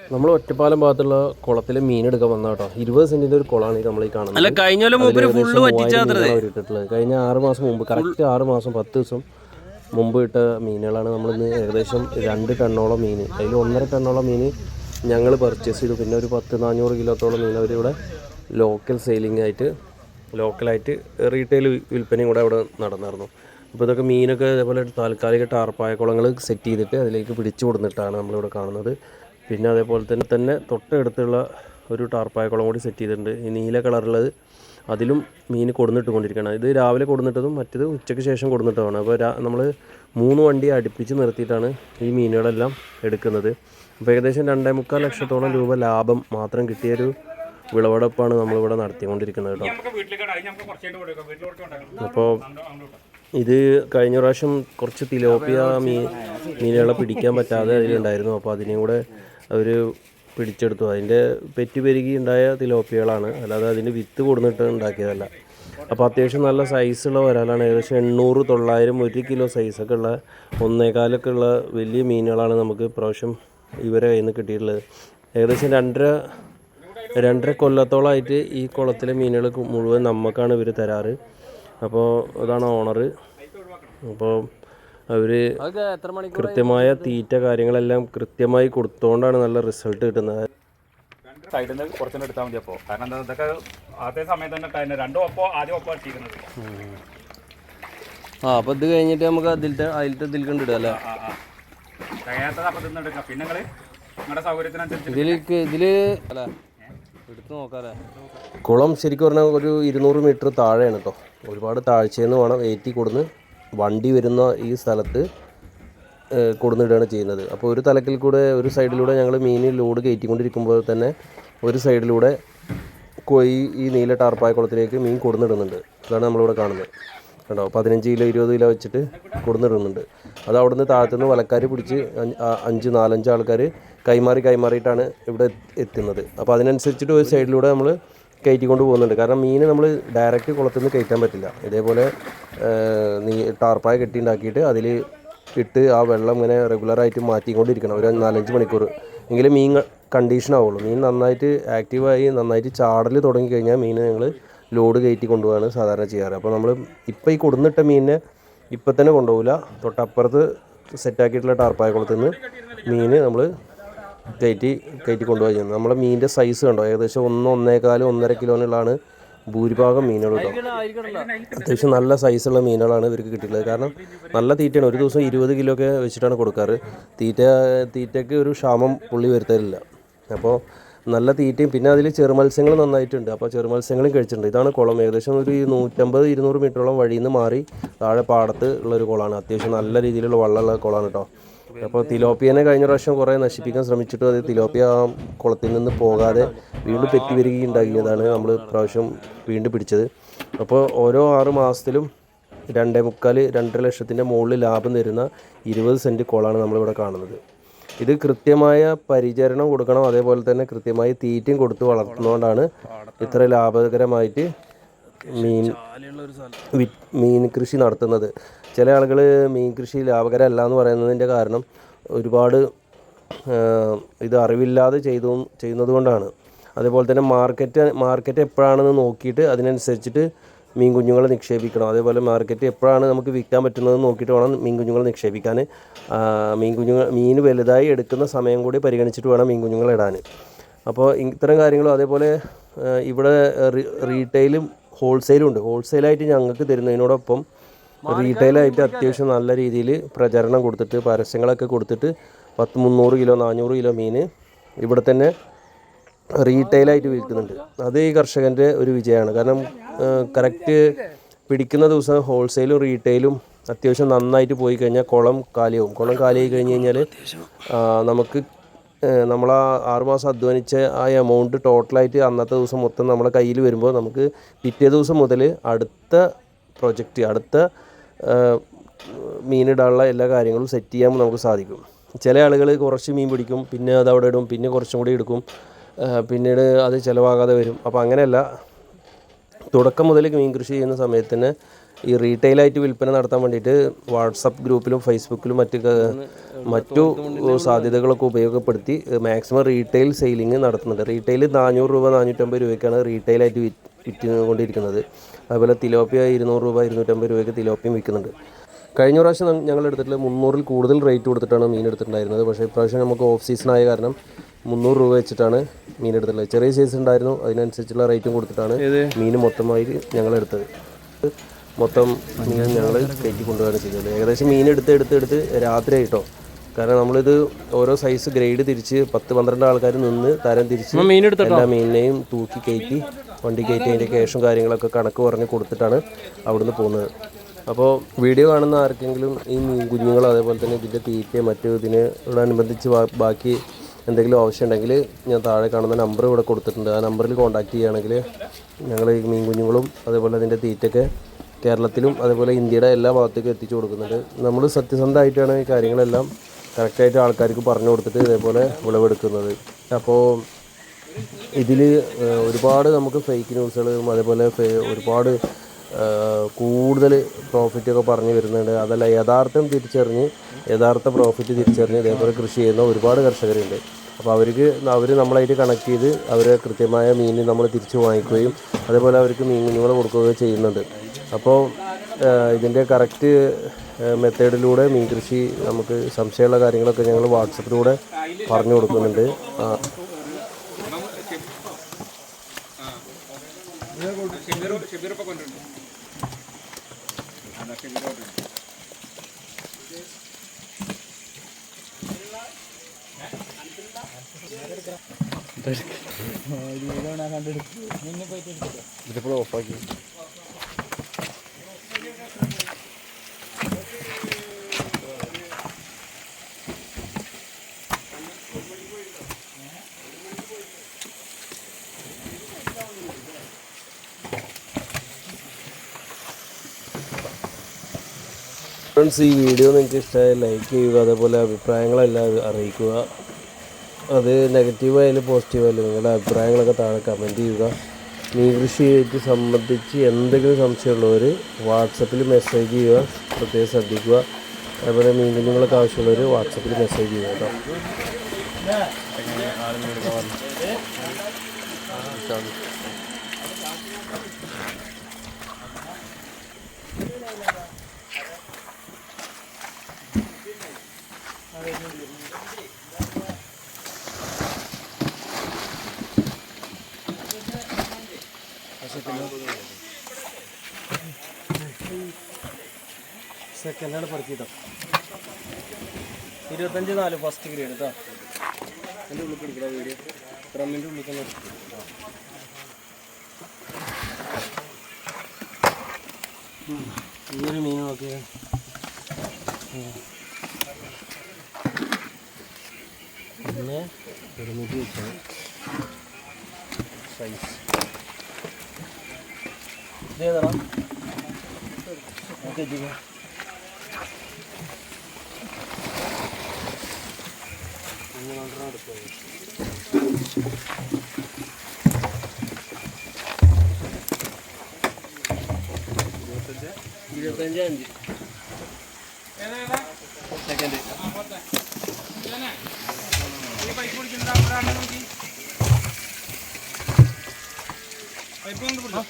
നമ്മൾ ഒറ്റപ്പാലം ഭാഗത്തുള്ള കുളത്തിലെ മീൻ എടുക്കാൻ വന്ന കേട്ടോ. ഇരുപത് സെന്റിന്റെ ഒരു കുളമാണ് നമ്മൾ ഈ കാണുന്നത്. കഴിഞ്ഞ ആറ് മാസം മുമ്പ് കറക്റ്റ് ആറ് മാസം പത്ത് ദിവസം മുമ്പ് ഇട്ട മീനുകളാണ് നമ്മളിന്ന് ഏകദേശം രണ്ട് ടണ്ണോളം മീൻ. അതിൽ ഒന്നര ടണ്ണോളം മീൻ ഞങ്ങൾ പർച്ചേസ് ചെയ്തു. പിന്നെ ഒരു പത്ത് നാനൂറ് കിലോത്തോളം മീൻ അവരിവിടെ ലോക്കൽ സെയിലിംഗ് ആയിട്ട് ലോക്കലായിട്ട് റീറ്റെയിൽ വിൽപ്പനയും കൂടെ അവിടെ നടന്നായിരുന്നു. അപ്പോൾ ഇതൊക്കെ മീനൊക്കെ ഇതേപോലെ താൽക്കാലിക ടാർപ്പായ കുളങ്ങൾ സെറ്റ് ചെയ്തിട്ട് അതിലേക്ക് പിടിച്ചു കൊടുത്തിട്ടാണ് നമ്മളിവിടെ കാണുന്നത്. പിന്നെ അതേപോലെ തന്നെ തന്നെ തൊട്ടടുത്തുള്ള ഒരു ടാർപ്പായ കുളം കൂടി സെറ്റ് ചെയ്തിട്ടുണ്ട്. ഈ നീല കളറുള്ളത് അതിലും മീൻ കൊടുന്നിട്ട് കൊണ്ടിരിക്കുകയാണ് ഇത് രാവിലെ കൊടുന്നിട്ടതും മറ്റേത് ഉച്ചയ്ക്ക് ശേഷം കൊടുന്നിട്ടതാണ്. അപ്പോൾ നമ്മൾ മൂന്ന് വണ്ടി അടുപ്പിച്ച് നിർത്തിയിട്ടാണ് ഈ മീനുകളെല്ലാം എടുക്കുന്നത്. അപ്പോൾ ഏകദേശം രണ്ടേ മുക്കാൽ ലക്ഷത്തോളം രൂപ ലാഭം മാത്രം കിട്ടിയൊരു വിളവെടുപ്പാണ് നമ്മളിവിടെ നടത്തിക്കൊണ്ടിരിക്കുന്നത് കേട്ടോ. അപ്പോൾ ഇത് കഴിഞ്ഞ പ്രാവശ്യം കുറച്ച് തിലോപ്പിയ മീൻ മീനുകളെ പിടിക്കാൻ പറ്റാതെ അതിലുണ്ടായിരുന്നു. അപ്പോൾ അതിനെയും കൂടെ അവർ പിടിച്ചെടുത്തു. അതിന്റെ പെറ്റ് പെരുകി ഉണ്ടായ തിലോപ്പികളാണ്. അല്ലാതെ അതിന്റെ വിത്ത് കൊടുന്നിട്ട് ഉണ്ടാക്കിയതല്ല. അപ്പോൾ അത്യാവശ്യം നല്ല സൈസുള്ള വരാലാണ് ഏകദേശം എണ്ണൂറ് തൊള്ളായിരം ഒരു കിലോ സൈസൊക്കെ ഉള്ള ഒന്നേകാലൊക്കെ ഉള്ള വലിയ മീനുകളാണ് നമുക്ക് ഇപ്രാവശ്യം ഇവരെ കയ്യിൽ നിന്ന് കിട്ടിയിട്ടുള്ളത്. ഏകദേശം രണ്ടര രണ്ടര കൊല്ലത്തോളമായിട്ട് ഈ കുളത്തിലെ മീനുകൾ മുഴുവൻ നമുക്കാണ് ഇവർ തരാറ്. അപ്പോൾ അതാണ് ഓണർ അപ്പോൾ അവർ അതൊക്കെ എത്ര മണിക്കൂർ കൃത്യമായ തീറ്റ കാര്യങ്ങളെല്ലാം കൃത്യമായി കൊടുത്തുകൊണ്ടാണ് നല്ല റിസൾട്ട് കിട്ടുന്നത്. സൈഡിൽ നിന്ന് കുറച്ചുകൂടെ എടുത്താൽ മതി അപ്പോൾ കാരണം എന്താ ഇതൊക്കെ അതേ സമയത്ത് തന്നെ കഴിഞ്ഞ രണ്ടും ഒപ്പം ആദ്യം ഒപ്പം ഇട്ടിരിക്കുന്നത് ആ അപ്പോൾ ഇത് കഴിഞ്ഞിട്ട് നമുക്ക് അതിലത്തെ അതിലത്തെ ഇതിൽ കണ്ടിടുക അല്ലേ? തികയാത്തത് അപ്പം തിന്ന് എടുക്കാം. പിന്നെ നിങ്ങൾ നിങ്ങളുടെ സൗകര്യത്തിനനുസരിച്ച് ഇതിലേക്ക് ഇതിൽ അല്ല എടുത്ത് നോക്കാല്ലേ കുളം ശരിക്കും പറഞ്ഞാൽ ഒരു ഇരുന്നൂറ് മീറ്റർ താഴെയാണ് കേട്ടോ ഒരുപാട് താഴ്ചയെന്ന് വേണം ഏറ്റി കൊടുന്ന് വണ്ടി വരുന്ന ഈ സ്ഥലത്ത് കൊടുന്നിടുകയാണ് ചെയ്യുന്നത്. അപ്പോൾ ഒരു തലക്കിൽ കൂടെ ഒരു സൈഡിലൂടെ ഞങ്ങൾ മീൻ ലോഡ് കയറ്റിക്കൊണ്ടിരിക്കുമ്പോൾ തന്നെ ഒരു സൈഡിലൂടെ കൊയ് ഈ നീല ടാർപ്പായ കുളത്തിലേക്ക് മീൻ കൊടുന്നിടുന്നുണ്ട്. അതാണ് നമ്മളിവിടെ കാണുന്നത്. കണ്ടോ? പതിനഞ്ച് കിലോ ഇരുപത് കിലോ വെച്ചിട്ട് കൊടുന്നിടുന്നുണ്ട്. അത് അവിടുന്ന് താഴത്തുനിന്ന് വലക്കാർ പിടിച്ച് അഞ്ച് നാലഞ്ച് ആൾക്കാർ കൈമാറി കൈമാറിയിട്ടാണ് ഇവിടെ എത്തുന്നത്. അപ്പോൾ അതിനനുസരിച്ചിട്ട് ഒരു സൈഡിലൂടെ നമ്മൾ കയറ്റിക്കൊണ്ട് പോകുന്നുണ്ട് കാരണം മീൻ നമ്മൾ ഡയറക്റ്റ് കുളത്തിൽ നിന്ന് കയറ്റാൻ പറ്റില്ല. ഇതേപോലെ നീ ടാർപ്പായ കെട്ടി ഉണ്ടാക്കിയിട്ട് അതിൽ ഇട്ട് ആ വെള്ളം ഇങ്ങനെ റെഗുലറായിട്ട് മാറ്റിക്കൊണ്ടിരിക്കണം. ഒരു നാലഞ്ച് മണിക്കൂർ. എങ്കിലും മീൻ കണ്ടീഷൻ ആവുള്ളൂ. മീൻ നന്നായിട്ട് ആക്റ്റീവായി നന്നായിട്ട് ചാടൽ തുടങ്ങി കഴിഞ്ഞാൽ മീൻ ഞങ്ങൾ ലോഡ് കയറ്റി കൊണ്ടുപോകാണ് സാധാരണ ചെയ്യാറ്. അപ്പോൾ നമ്മൾ ഇപ്പോൾ ഈ കൊടുന്നിട്ട മീനിനെ ഇപ്പം തന്നെ കൊണ്ടുപോകില്ല തൊട്ടപ്പുറത്ത് സെറ്റാക്കിയിട്ടുള്ള ടാർപ്പായ കുളത്തിൽ നിന്ന് മീൻ നമ്മൾ കയറ്റി കയറ്റി കൊണ്ടുപോയി. ചെയ്യുന്നത് നമ്മുടെ മീനിന്റെ സൈസ് കണ്ടോ? ഏകദേശം ഒന്ന് ഒന്നേകാൽ ഒന്നര കിലോനുള്ളതാണ് ഭൂരിഭാഗം മീനുകൾ കേട്ടോ. അത്യാവശ്യം നല്ല സൈസുള്ള മീനുകളാണ് ഇവർക്ക് കിട്ടിയിട്ടുള്ളത്. കാരണം നല്ല തീറ്റയാണ്. ഒരു ദിവസം ഇരുപത് കിലോ ഒക്കെ വെച്ചിട്ടാണ് കൊടുക്കാറ്. തീറ്റ തീറ്റയ്ക്ക് ഒരു ക്ഷാമം പുള്ളി വരുത്തലില്ല. അപ്പോൾ നല്ല തീറ്റയും പിന്നെ അതിൽ ചെറുമത്സ്യങ്ങൾ നന്നായിട്ടുണ്ട്. അപ്പോൾ ചെറുമത്സ്യങ്ങളും കഴിച്ചിട്ടുണ്ട്. ഇതാണ് കുളം. ഏകദേശം ഒരു നൂറ്റമ്പത് ഇരുന്നൂറ് മീറ്ററോളം വഴിയിൽ നിന്ന് മാറി താഴെ പാടത്ത് ഉള്ളൊരു കുളമാണ് അത്യാവശ്യം നല്ല രീതിയിലുള്ള വള്ളമുള്ള കുളമാണ് കേട്ടോ. അപ്പോൾ തിലോപ്പിയനെ കഴിഞ്ഞ പ്രാവശ്യം കുറേ നശിപ്പിക്കാൻ ശ്രമിച്ചിട്ടും അത് തിലോപ്പിയ കുളത്തിൽ നിന്ന് പോകാതെ വീണ്ടും പെറ്റി വരികയുണ്ടാക്കിയതാണ് നമ്മൾ പ്രാവശ്യം വീണ്ടും പിടിച്ചത്. അപ്പോൾ ഓരോ ആറ് മാസത്തിലും രണ്ടേ മുക്കാൽ രണ്ടര ലക്ഷത്തിന്റെ മുകളിൽ ലാഭം തരുന്ന ഇരുപത് സെന്റ് കുളമാണ് നമ്മളിവിടെ കാണുന്നത്. ഇത് കൃത്യമായ പരിചരണം കൊടുക്കണം. അതേപോലെ തന്നെ കൃത്യമായി തീറ്റയും കൊടുത്ത് വളർത്തുന്നതുകൊണ്ടാണ് ഇത്ര ലാഭകരമായിട്ട് മീൻ മീൻ കൃഷി നടത്തുന്നത്. ചില ആളുകൾ മീൻ കൃഷി ലാഭകരമല്ല എന്ന് പറയുന്നതിന്റെ കാരണം ഒരുപാട് ഇത് അറിവില്ലാതെ ചെയ്തു ചെയ്യുന്നത് കൊണ്ടാണ് അതേപോലെ തന്നെ മാർക്കറ്റ് മാർക്കറ്റ് എപ്പോഴാണെന്ന് നോക്കിയിട്ട് അതിനനുസരിച്ചിട്ട് മീൻ കുഞ്ഞുങ്ങളെ നിക്ഷേപിക്കണം. അതേപോലെ മാർക്കറ്റ് എപ്പോഴാണ് നമുക്ക് വിൽക്കാൻ പറ്റുന്നത് നോക്കിയിട്ട് വേണം മീൻ കുഞ്ഞുങ്ങളെ നിക്ഷേപിക്കാൻ. മീൻ കുഞ്ഞുങ്ങൾ മീൻ വലുതായി എടുക്കുന്ന സമയം കൂടി പരിഗണിച്ചിട്ട് വേണം മീൻ കുഞ്ഞുങ്ങളെ ഇടാൻ. അപ്പോൾ ഇത്തരം കാര്യങ്ങളും അതേപോലെ ഇവിടെ റീറ്റെയിലും ഹോൾസെയിലും ഉണ്ട്. ഹോൾസെയിലായിട്ട് ഞങ്ങൾക്ക് തരുന്നതിനോടൊപ്പം റീറ്റെയിലായിട്ട് അത്യാവശ്യം നല്ല രീതിയിൽ പ്രചരണം കൊടുത്തിട്ട് പരസ്യങ്ങളൊക്കെ കൊടുത്തിട്ട് പത്ത് മുന്നൂറ് കിലോ നാനൂറ് കിലോ മീൻ ഇവിടെ തന്നെ റീറ്റെയിലായിട്ട് വിൽക്കുന്നുണ്ട്. അത് ഈ കർഷകന്റെ ഒരു വിജയമാണ്. കാരണം കറക്റ്റ് പിടിക്കുന്ന ദിവസം ഹോൾസെയിലും റീറ്റെയിലും അത്യാവശ്യം നന്നായിട്ട് പോയി കഴിഞ്ഞാൽ കുളം കാലിയാവും. കുളം കാലിയായി കഴിഞ്ഞ് കഴിഞ്ഞാൽ നമുക്ക് നമ്മൾ ആ ആറുമാസം അധ്വാനിച്ച ആ എമൗണ്ട് ടോട്ടലായിട്ട് അന്നത്തെ ദിവസം മൊത്തം നമ്മളെ കയ്യിൽ വരുമ്പോൾ നമുക്ക് പിറ്റേ ദിവസം മുതൽ അടുത്ത പ്രൊജക്റ്റ് അടുത്ത മീനിടാനുള്ള എല്ലാ കാര്യങ്ങളും സെറ്റ് ചെയ്യാൻ നമുക്ക് സാധിക്കും. ചില ആളുകൾ കുറച്ച് മീൻ പിടിക്കും പിന്നെ അത് അവിടെ ഇടും പിന്നെ കുറച്ചും കൂടി എടുക്കും പിന്നീട് അത് ചിലവാകാതെ വരും. അപ്പോൾ അങ്ങനെയല്ല തുടക്കം മുതൽ മീൻ കൃഷി ചെയ്യുന്ന സമയത്ത് തന്നെ ഈ റീറ്റെയിലായിട്ട് വിൽപ്പന നടത്താൻ വേണ്ടിയിട്ട് വാട്സപ്പ് ഗ്രൂപ്പിലും ഫേസ്ബുക്കിലും മറ്റ് മറ്റു സാധ്യതകളൊക്കെ ഉപയോഗപ്പെടുത്തി മാക്സിമം റീറ്റെയിൽ സെയിലിംഗ് നടത്തുന്നുണ്ട്. റീറ്റെയിൽ നാനൂറ് രൂപ നാനൂറ്റമ്പത് രൂപയ്ക്കാണ് റീറ്റെയിലായിട്ട് വിറ്റ് വിറ്റുകൊണ്ടിരിക്കുന്നത്. അതുപോലെ തിലോപ്പിയ ഇരുന്നൂറ് രൂപ ഇരുന്നൂറ്റമ്പത് രൂപയ്ക്ക് തിലോപ്പിയും വിൽക്കുന്നുണ്ട്. കഴിഞ്ഞ പ്രാവശ്യം ഞങ്ങൾ എടുത്തിട്ടുള്ള മുന്നൂറിൽ കൂടുതൽ റേറ്റ് കൊടുത്തിട്ടാണ് മീൻ എടുത്തിട്ടുണ്ടായിരുന്നത്. പക്ഷേ ഇപ്രാവശ്യം നമുക്ക് ഓഫ് സീസൺ ആയ കാരണം മുന്നൂറ് രൂപ വെച്ചിട്ടാണ് മീൻ എടുത്തിട്ടുള്ളത്. ചെറിയ സൈസ് ഉണ്ടായിരുന്നു അതിനനുസരിച്ചുള്ള റേറ്റും കൊടുത്തിട്ടാണ് മീൻ മൊത്തമായി ഞങ്ങൾ എടുത്തത്. മൊത്തം മീൻ ഞങ്ങൾ കയറ്റി കൊണ്ടുപോകാണ് ചെയ്തത്. ഏകദേശം മീൻ എടുത്ത് എടുത്ത് എടുത്ത് രാത്രി ആയിട്ടോ കാരണം നമ്മളിത് ഓരോ സൈസ് ഗ്രേഡ് തിരിച്ച് പത്ത് പന്ത്രണ്ട് ആൾക്കാർ നിന്ന് തരം തിരിച്ച് മീൻ എല്ലാ മീനിനെയും തൂക്കി കയറ്റി വണ്ടി കയറ്റി അതിന്റെ ക്യാഷും കാര്യങ്ങളൊക്കെ കണക്ക് പറഞ്ഞ് കൊടുത്തിട്ടാണ് അവിടുന്ന് പോകുന്നത്. അപ്പോൾ വീഡിയോ കാണുന്ന ആർക്കെങ്കിലും ഈ മീൻ കുഞ്ഞുങ്ങൾ അതേപോലെ തന്നെ ഇതിന്റെ തീറ്റ മറ്റു ഇതിനോടനുബന്ധിച്ച് ബാക്കി എന്തെങ്കിലും ആവശ്യമുണ്ടെങ്കിൽ ഞാൻ താഴെ കാണുന്ന നമ്പർ ഇവിടെ കൊടുത്തിട്ടുണ്ട്. ആ നമ്പറിൽ കോൺടാക്ട് ചെയ്യുകയാണെങ്കിൽ ഞങ്ങൾ ഈ മീൻ കുഞ്ഞുങ്ങളും അതേപോലെ അതിന്റെ തീറ്റയൊക്കെ കേരളത്തിലും അതേപോലെ ഇന്ത്യയുടെ എല്ലാ ഭാഗത്തേക്കും എത്തിച്ചു കൊടുക്കുന്നുണ്ട്. നമ്മൾ സത്യസന്ധമായിട്ടാണ് ഈ കാര്യങ്ങളെല്ലാം കറക്റ്റായിട്ട് ആൾക്കാർക്ക് പറഞ്ഞു കൊടുത്തിട്ട് ഇതേപോലെ വിളവെടുക്കുന്നത്. അപ്പോൾ ഇതിൽ ഒരുപാട് നമുക്ക് ഫേക്ക് ന്യൂസുകളും അതേപോലെ ഒരുപാട് കൂടുതൽ പ്രോഫിറ്റൊക്കെ പറഞ്ഞു വരുന്നുണ്ട്. അതല്ല യഥാർത്ഥം തിരിച്ചറിഞ്ഞ് യഥാർത്ഥ പ്രോഫിറ്റ് തിരിച്ചറിഞ്ഞ് ഇതേപോലെ കൃഷി ചെയ്യുന്ന ഒരുപാട് കർഷകരുണ്ട്. അപ്പോൾ അവർക്ക് അവർ നമ്മളായിട്ട് കണക്ട് ചെയ്ത് അവരെ കൃത്യമായ മീൻ നമ്മൾ തിരിച്ച് വാങ്ങിക്കുകയും അതേപോലെ അവർക്ക് മീൻ കുഞ്ഞുങ്ങൾ കൊടുക്കുകയും ചെയ്യുന്നുണ്ട്. അപ്പോൾ ഇതിന്റെ കറക്റ്റ് മെത്തേഡിലൂടെ മീൻ കൃഷി നമുക്ക് സംശയമുള്ള കാര്യങ്ങളൊക്കെ ഞങ്ങൾ വാട്സപ്പിലൂടെ പറഞ്ഞു കൊടുക്കുന്നുണ്ട്. ആ, ഫ്രണ്ട്സ് ഈ വീഡിയോ നിങ്ങൾക്ക് ഇഷ്ടമായി ലൈക്ക് ചെയ്യുക അതേപോലെ അഭിപ്രായങ്ങളെല്ലാം അറിയിക്കുക. അത് നെഗറ്റീവായാലും പോസിറ്റീവായാലും നിങ്ങളുടെ അഭിപ്രായങ്ങളൊക്കെ താഴെ കമന്റ് ചെയ്യുക. മീൻ കൃഷിയായിട്ട് സംബന്ധിച്ച് എന്തെങ്കിലും സംശയമുള്ളവർ വാട്സപ്പിൽ മെസ്സേജ് ചെയ്യുക പ്രത്യേകം ശ്രദ്ധിക്കുക. അതേപോലെ മീൻ കുഞ്ഞുങ്ങളൊക്കെ ആവശ്യമുള്ളവർ വാട്സപ്പിൽ മെസ്സേജ് ചെയ്യുക കേട്ടോ. സെക്കൻഡാണ് പറക്കിട്ടോ ഇരുപത്തഞ്ച് നാല് ഫസ്റ്റ് ഗ്രേഡ് കേട്ടോ എന്റെ ഉള്ളിൽ പിടിക്കണ വീഡിയോ ഡ്രമ്മിന്റെ ഉള്ളിൽ തന്നെ ഈ ഒരു മീൻ നോക്കിയ. പിന്നെ ഇരുന്നൂറ്റി വെച്ചാൽ സൈസ് ഇതേതാ ഓക്കെ ചെയ്യാം ഇരുപത്തഞ്ച് അഞ്ച്. സെക്കൻഡ് പൈപ്പ് പിടിക്കുന്നത് അപ്പോഴാണ് നോക്കി പൈപ്പ് ഒന്ന് പിടിച്ചോ